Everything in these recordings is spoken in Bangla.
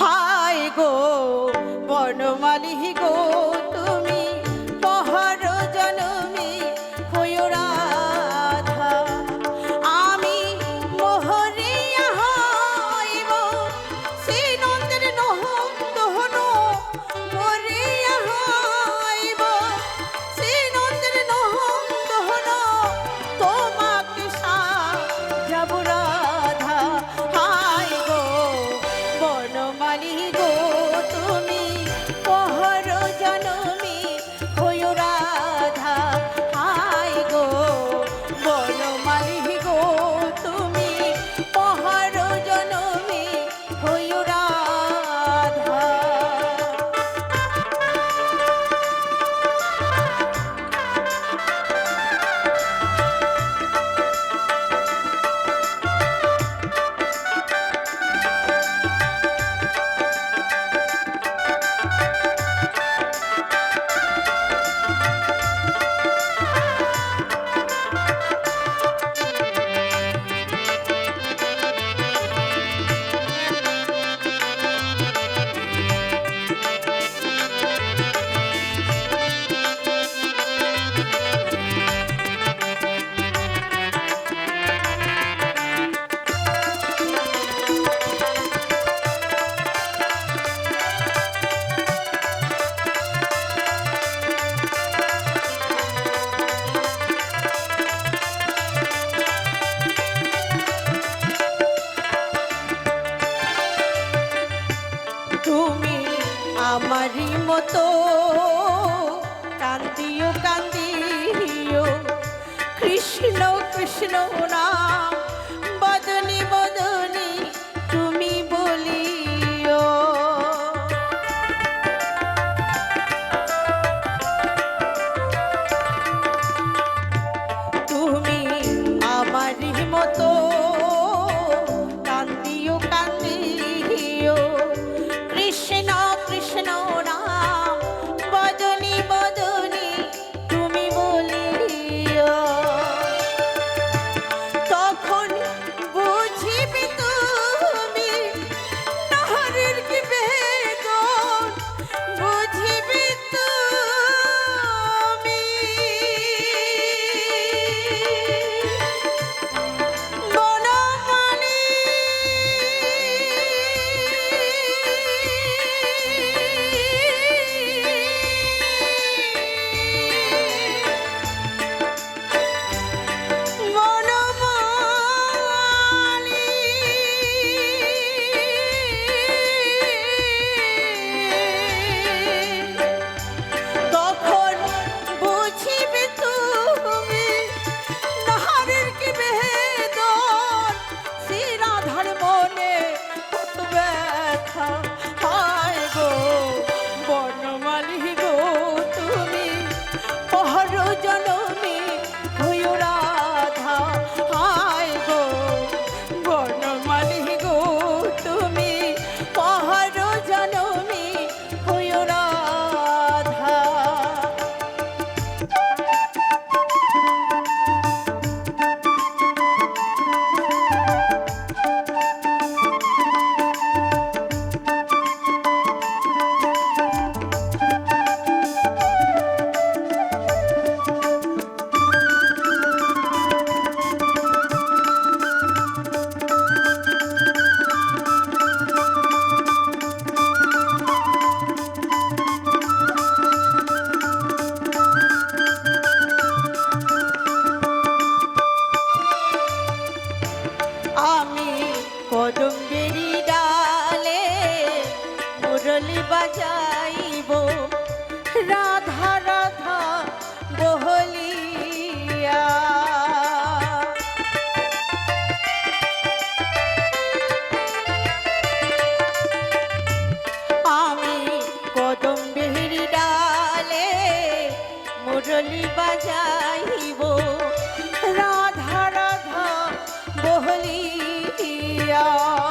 হায় গো বনমালি গো কান্দিও কান্দিও। কৃষ্ণ কৃষ্ণ নাম। দিয়া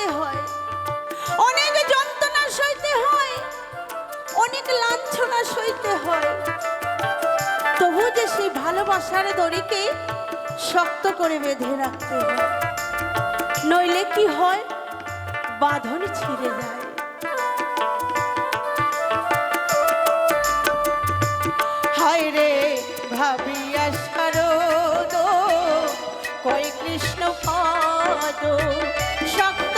সইতে হয়। অনেক যন্ত্রণা সইতে হয়, অনেক লাঞ্ছনা সইতে হয়। তবু যে সেই ভালোবাসার দড়িকে শক্ত করে বেঁধে রাখতে হয়, নইলে কি হয়? বাঁধন ছিঁড়ে যায়। হায় রে, ভাবিয়া সারদ কয় কৃষ্ণ পদ, শক্ত